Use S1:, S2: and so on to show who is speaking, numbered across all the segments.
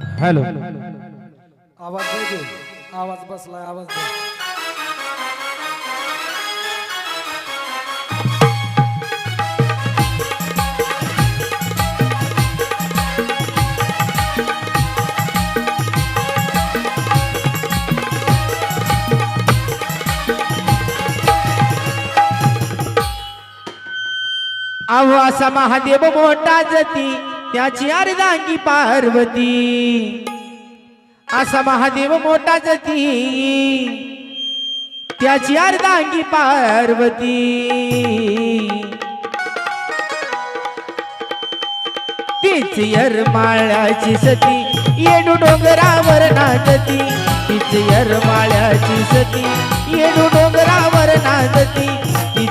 S1: Hello.
S2: आवाज दे. आवाज बसलाय आवाज दे.
S1: अहो असा महादेव मोठा जती. त्याची अर्धांगी पार्वती. असा महादेव मोठा जती. त्याची अर्धांगी पार्वती. तीच यरमाळ्याची सती येडू डोंगरावर नाचती. तीच यरमाळ्याची सती येडू डोंगरावर नाचती.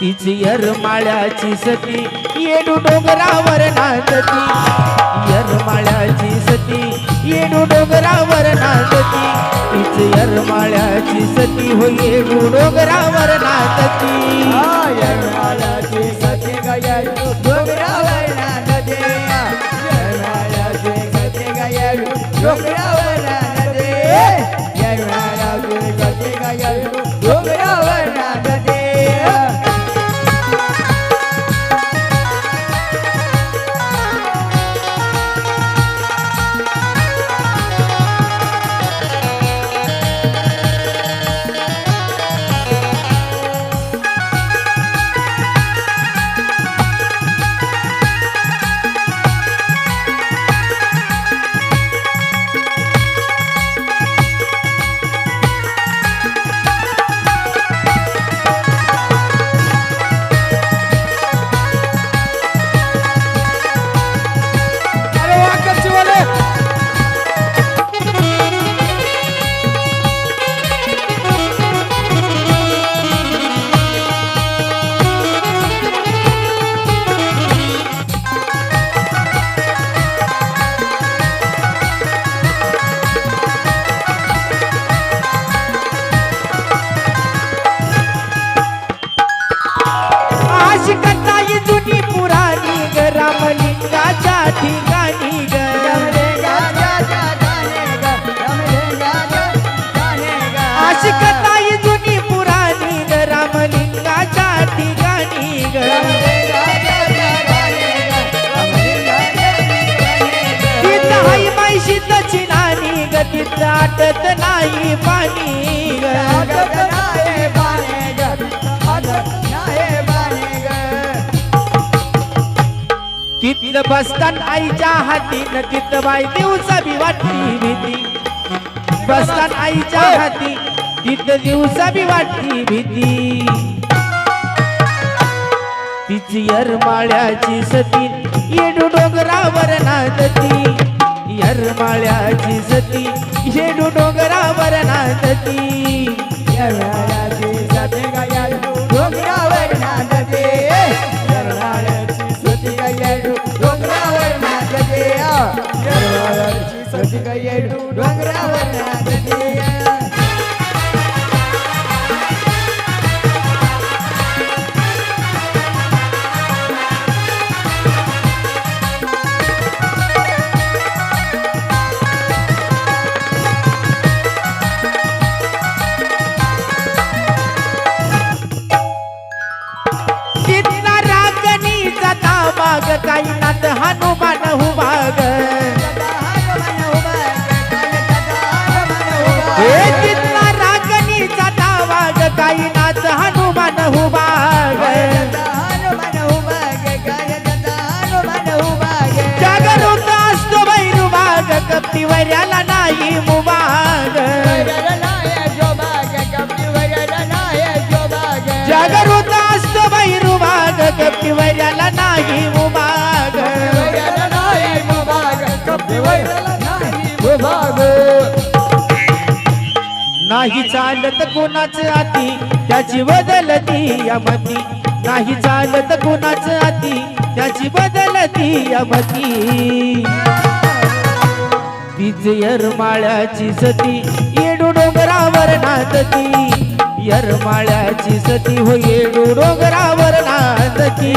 S1: तिची यरमाळ्याची सती येडू डोंगरावर नाचती. यरमाळ्याची सती येडू डोंगरावर नाचती. तिची यरमाळ्याची सती हो येडू डोंगरावर नाचती.
S2: अरे
S1: अशी जुनी पुराणी ग रामलिंगाच्या ठिकाणी ग. तिथं हाय मायशी ग तिथं आटत नाही पाणी ग. तिथलं बसतान आईच्या हातीनं तिथं बाई दिवसा बी वाटली भीती. बसतान आईच्या हाती तिथं दिवसा बी वाटली भीती. तिची यरमाळ्याची सती येडू डोंगरावर नाचती. यरमाळ्याची सती येडू डोंगरावर नाचती. हनुमान हुबाग. हे तिथला रागणीचा ताबाग काही नात हनुमान जागरूक असतो नाही मुबाग. जागरूक असतो बैरुबाग कप्तीवऱ्याला नाही मुबाग नाही चालत कोणाच आती त्याची बदलती मती नाही चालत कोणाच आती त्याची बदलती यमती. तीच यरमाळ्याची सती येडू डोंगरावर नाचती. यरमाळ्याची सती हो येडू डोंगरावर नाचती.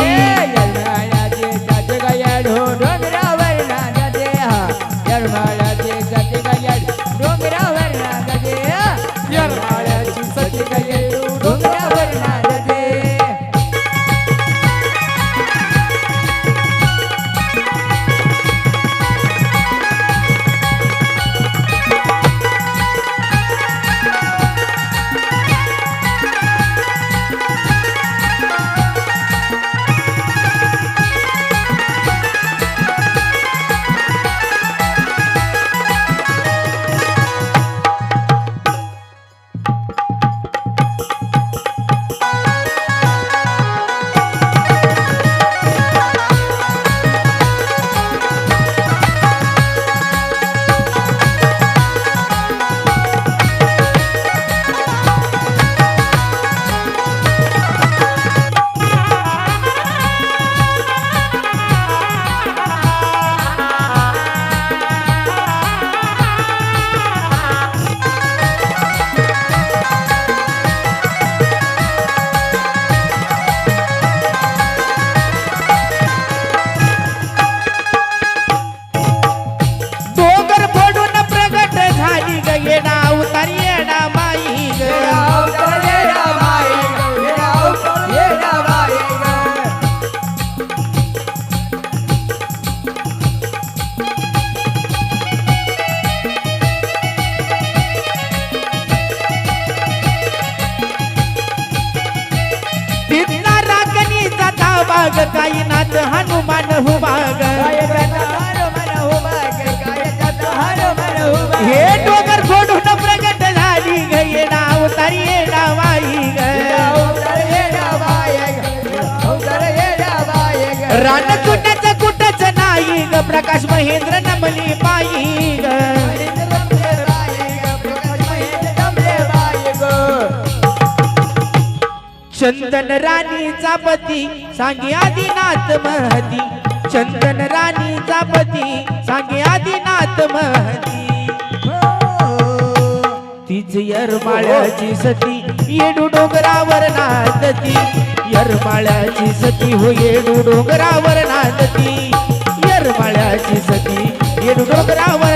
S1: जात हनुमान हुबाग. हे डोंगर फोडून प्रगट झाली गे नाव तरी येणा माई रान कुटाचं कुठच नाही ग प्रकाश महेंद्र नमली पायी ग. चंदन राणीचा पती सांगे आदिनाथ महती. चंदन राणीचा पती सांगे आदिनाथ महती. तीच यरमाळ्याची सती येडू डोंगरावर नादती. यरमाळ्याची सती हो येडू डोंगरावर नादती. यरमाळ्याची सती येडू डोंगरावर